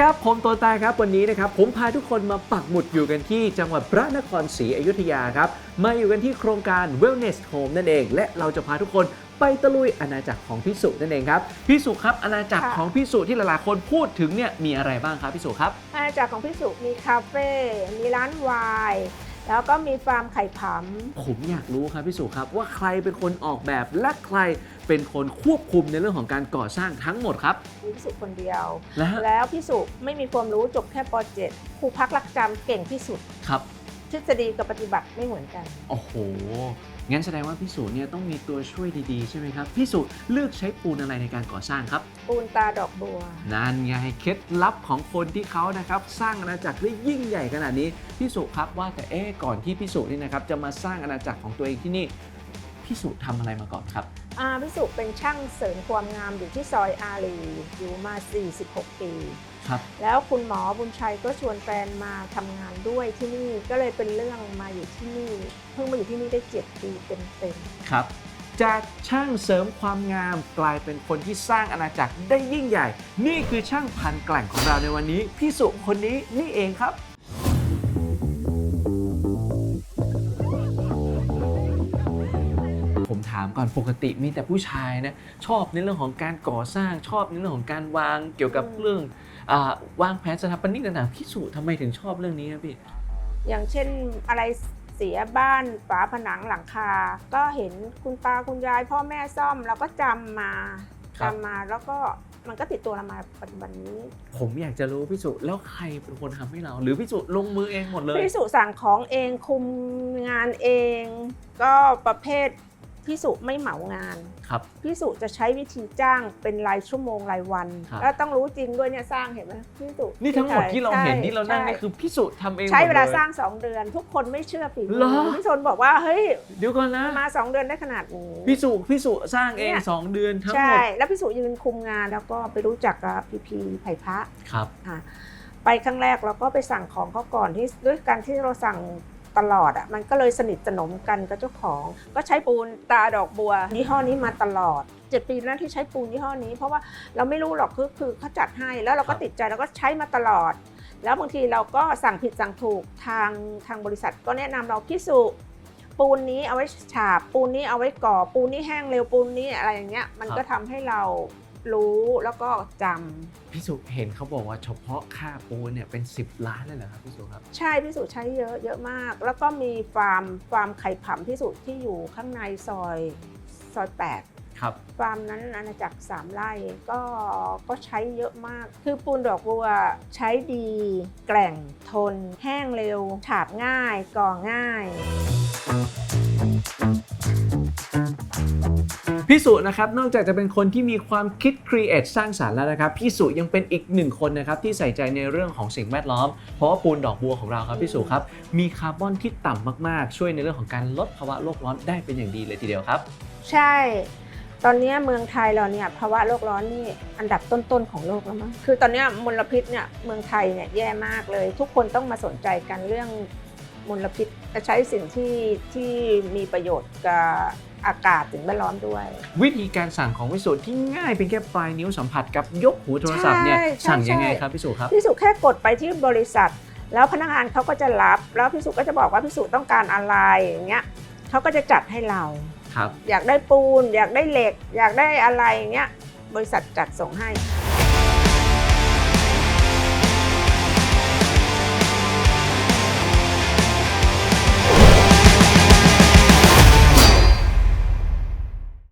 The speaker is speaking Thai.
ครับ ผมโตตาครับ วันนี้นะครับ ผมพาทุกคนมาปักหมุดอยู่กันที่จังหวัดพระนครศรีอยุธยาครับ มาอยู่กันที่โครงการ Wellness Home นั่นเอง และเราจะพาทุกคนไปตะลุยอาณาจักรของพี่สุนั่นเองครับพี่สุครับอาณาจักรค่ะ ของพี่สุที่หลายๆคนพูดถึงเนี่ยมีอะไรบ้างครับพี่สุครับ อาณาจักรของพี่สุมีคาเฟ่ มีร้านไวน์ แล้วก็มีฟาร์มไข่ผำผมอยากรู้ครับพี่สุครับ ว่าใครเป็นคนออกแบบและใครเป็นคนควบคุมในเรื่องของการก่อสร้างทั้งหมดครับมีพี่สุคนเดียวและแล้วพี่สุไม่มีความรู้จบแค่ป .7 ครูพักรักจำเก่งที่สุด ครับทฤษฎีกับปฏิบัติไม่เหมือนกัน โอ้โห งั้นแสดงว่าพี่สุเนี่ยต้องมีตัวช่วยดีๆ ใช่ไหมครับ พี่สุเลือกใช้ปูนอะไรในการก่อสร้างครับ ปูนตาดอกบัว นั่นไงเคล็ดลับของคนที่เขานะครับสร้างอาณาจักรได้ยิ่งใหญ่ขนาดนี้พี่สุครับว่าแต่เอ๊ะก่อนที่พี่สุนี่นะครับจะมาสร้างอาณาจักรของตัวเองที่นี่พี่สุทำอะไรมาก่อนครับ อาพี่สุเป็นช่างเสริมความงามอยู่ที่ซอยอารีอยู่มา 46 ปี ครับ แล้วคุณหมอบุญชัยก็ชวนแฟนมาทำงานด้วยที่นี่ก็เลยเป็นเรื่องมาอยู่ที่นี่เพิ่งมาอยู่ที่นี่ได้เจ็ดปีเต็มๆครับ จากช่างเสริมความงามกลายเป็นคนที่สร้างอาณาจักรได้ยิ่งใหญ่ นี่คือช่างพันแกล่งของเราในวันนี้พี่สุคนนี้นี่เองครับ ถามก่อนปกติมีแต่ผู้ชายนะชอบในเรื่องของการก่อสร้างชอบในเรื่องของการวางเกี่ยวกับเรื่องอาวางแผนสถาปนิกต่างๆพี่สุทำไมถึงชอบเรื่องนี้ครับพี่อย่างเช่นอะไรเสียบ้านฝาผนังหลังคา ก็เห็นคุณตาคุณยายพ่อแม่ซ่อมเราก็จำมาครับจำมาแล้วก็มันก็ติดตัวเรามาปัจจุบันนี้ ผมอยากจะรู้พี่สุแล้วใครเป็นคนทำให้เรา หรือพี่สุลงมือเองหมดเลยพี่สุสั่งของเองคุมงานเอง ก็ประเภท พี่สุไม่เหมางานครับ พี่สุจะใช้วิธีจ้างเป็นรายชั่วโมงรายวัน ครับ แล้วต้องรู้จริงด้วยเนี่ยสร้างเห็นไหมพี่สุนี่ทั้งหมดที่เราเห็นใช่ที่เรานั่งใช่นี่คือพี่สุทำเองใช้เวลาหมดยสร้าง2เดือน ทุกคนไม่เชื่อฝีมืเหรอ พี่ชนบอกว่าเฮ้ยเดี๋ยวก่อนนะมา 2 เดือนได้ขนาดนี้พี่สุพี่สุสร้างเองเนี่ย สองเดือนทั้งหใช่มดแล้วพี่สุยืนคุมงานแล้วก็ไปรู้จักกับพีพีไผ่พระ ครับอะไปครั้งแรกเราก็ไปสั่งของเขาก่อนที่ด้วยการที่เราสั่ง ตลอดอะมันก็เลยสนิทสนมกันกับเจ้าของ ก็ใช้ปูนตาดอกบัวยี่ห้อนี้มาตลอดเจ็ดปีแล้วที่ใช้ปูนยี่ห้อนี้ เพราะว่าเราไม่รู้หรอกคือคือเขาจัดให้แล้วเราก็ติดใจเราก็ใช้มาตลอด แล้วบางทีเราก็สั่งผิดสั่งถูกทางทางบริษัทก็แนะนำเราพี่สุปูนนี้เอาไว้ฉาบปูนนี้เอาไว้ก่อปูนนี้แห้งเร็วปูนนี้อะไรอย่างเงี้ยมันก็ทำให้เรา รู้แล้วก็จำ พี่สุเห็นเขาบอกว่าเฉพาะค่าปูนเนี่ยเป็น 10 ล้านเลยเหรอครับพี่สุครับ ใช่พี่สุใช้เยอะเยอะมาก แล้วก็มีฟาร์มฟาร์มไข่ผำพี่สุที่อยู่ข้างในซอยซอยแปดครับ ฟาร์มนั้นอาณาจักรสามไร่ก็ก็ใช้เยอะมาก คือปูนดอกบัวใช้ดี แกร่งทน แห้งเร็วฉาบง่ายก่อง่าย พี่สุนะครับนอกจากจะเป็นคนที่มีความคิดครีเอทสร้างสารรค์แล้วนะครับพี่สุยังเป็นอีกหนึ่งคนนะครับที่ใส่ใจในเรื่องของสิ่งแวดล้อม เพราะว่าปูนดอกบัวของเราครับพี่สุครับมีคาร์บอนที่ต่ำมากๆ ช่วยในเรื่องของการลดภาวะโลกร้อนได้เป็นอย่างดีเลยทีเดียวครับ ใช่ ตอนนี้เมืองไทยเราเนี่ยภาวะโลกร้อนนี่อันดับต้นๆของโลกแล้วมั้งคือตอนนี้มลพิษเนี่ยเมืองไทยเนี่ยแย่มากเลย ทุกคนต้องมาสนใจกันเรื่อง มลพิษจะใช้สิ่งที่ที่มีประโยชน์กับอากาศสิ่งแวดล้อมด้วย วิธีการสั่งของพี่สุที่ง่ายเป็นแค่ปลายนิ้วสัมผัสกับยกหูโทรศัพท์เนี่ยใช่ใช่สั่งยังไงใช่ ครับพี่สุครับ พี่สุแค่กดไปที่บริษัท แล้วพนักงานเขาก็จะรับ แล้วพี่สุก็จะบอกว่าพี่สุต้องการอะไรอย่างเงี้ยเขาก็จะจัดให้เรา ครับ อยากได้ปูน อยากได้เหล็ก อยากได้อะไรอย่างเงี้ยบริษัทจัดส่งให้